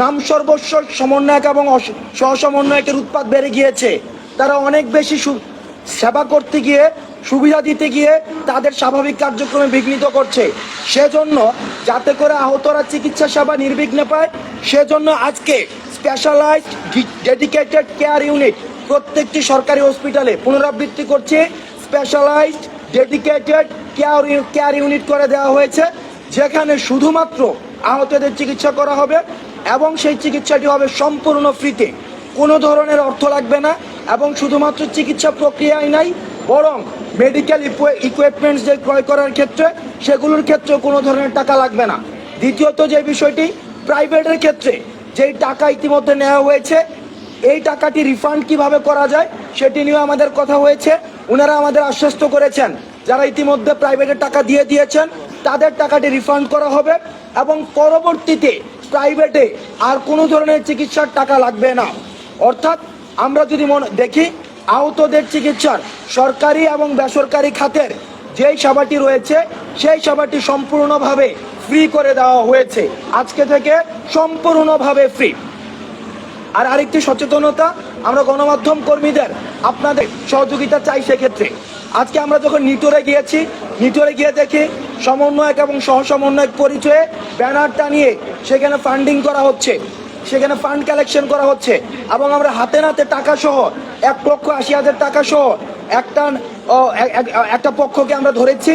নাম সর্বস্ব সমন্বয়ক এবং সহসমন্বয়কের উৎপাদ বেড়ে গিয়েছে। তারা অনেক বেশি সেবা করতে গিয়ে, সুবিধা দিতে গিয়ে তাদের স্বাভাবিক কার্যক্রমে বিঘ্নিত করছে। সেজন্য যাতে করে আহতরা চিকিৎসা সেবা নির্বিঘ্নে পায়, সেজন্য আজকে স্পেশালাইজড ডেডিকেটেড কেয়ার ইউনিট প্রত্যেকটি সরকারি হসপিটালে পুনরাবৃত্তি করছে। Specialised dedicated care care unit করে দেওয়া হয়েছে, যেখানে শুধুমাত্র আহতদের চিকিৎসা করা হবে এবং সেই চিকিৎসাটি হবে সম্পূর্ণ ফ্রিতে। কোনো ধরনের অর্থ লাগবে না এবং শুধুমাত্র চিকিৎসা প্রক্রিয়ায় নাই, বরং মেডিকেল ইকুইপমেন্টস যে ক্রয় করার ক্ষেত্রে, সেগুলোর ক্ষেত্রেও কোনো ধরনের টাকা লাগবে না। দ্বিতীয়ত যে বিষয়টি প্রাইভেটের ক্ষেত্রে যেই টাকা ইতিমধ্যে নেওয়া হয়েছে, এই টাকাটি রিফান্ড কীভাবে করা যায়, সেটি নিয়ে আমাদের কথা হয়েছে। ওনারা আমাদের আশ্বস্ত করেছেন, যারা ইতিমধ্যে প্রাইভেটের টাকা দিয়ে দিয়েছেন তাদের টাকাটি রিফান্ড করা হবে এবং পরবর্তীতে প্রাইভেটে আর কোনো ধরনের চিকিৎসার টাকা লাগবে না। অর্থাৎ আমরা যদি মনে, দেখি আহতদের চিকিৎসার সরকারি এবং বেসরকারি খাতের যেই সেবাটি রয়েছে, সেই সেবাটি সম্পূর্ণভাবে ফ্রি করে দেওয়া হয়েছে। আজকে থেকে সম্পূর্ণভাবে ফ্রি আর আরেকটি সচেতনতা, আমরা গণমাধ্যম কর্মীদের আপনাদের সহযোগিতা চাই সেক্ষেত্রে। আজকে আমরা যখন নিটোরে গিয়েছি, নিটোরে গিয়ে দেখি সমন্বয়ক এবং সহসমন্বয়ক পরিচয়ে ব্যানার টানিয়ে সেখানে ফান্ডিং করা হচ্ছে। সেখানে ফান্ড কালেকশন করা হচ্ছে। এবং আমরা হাতে নাতে টাকা সহ, এক লক্ষ আশি হাজার টাকা সহ একটা একটা পক্ষকে আমরা ধরেছি।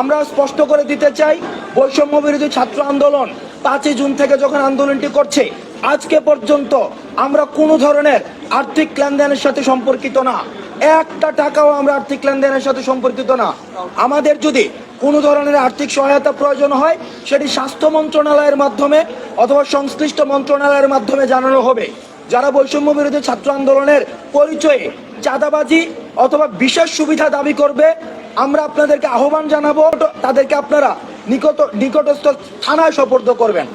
আমরা স্পষ্ট করে দিতে চাই, বৈষম্য বিরোধী ছাত্র আন্দোলন পাঁচই জুন থেকে যখন আন্দোলনটি করছে, আজকে পর্যন্ত আমরা কোনো ধরনের আর্থিক লেনদেনের সাথে সম্পর্কিত না। একটা টাকাও আমরা আর্থিক লেনদেনের সাথে সম্পর্কিত না। আমাদের যদি কোনো ধরনের আর্থিক সহায়তা প্রয়োজন হয়, সেটি স্বাস্থ্য মন্ত্রণালয়ের মাধ্যমে অথবা সংশ্লিষ্ট মন্ত্রণালয়ের মাধ্যমে জানানো হবে। যারা বৈষম্য বিরোধী ছাত্র আন্দোলনের পরিচয়ে চাঁদাবাজি অথবা বিশেষ সুবিধা দাবি করবে, আমরা আপনাদেরকে আহ্বান জানাব। তাদেরকে আপনারা নিকট নিকটস্থ থানায় সপর্দ করবেন।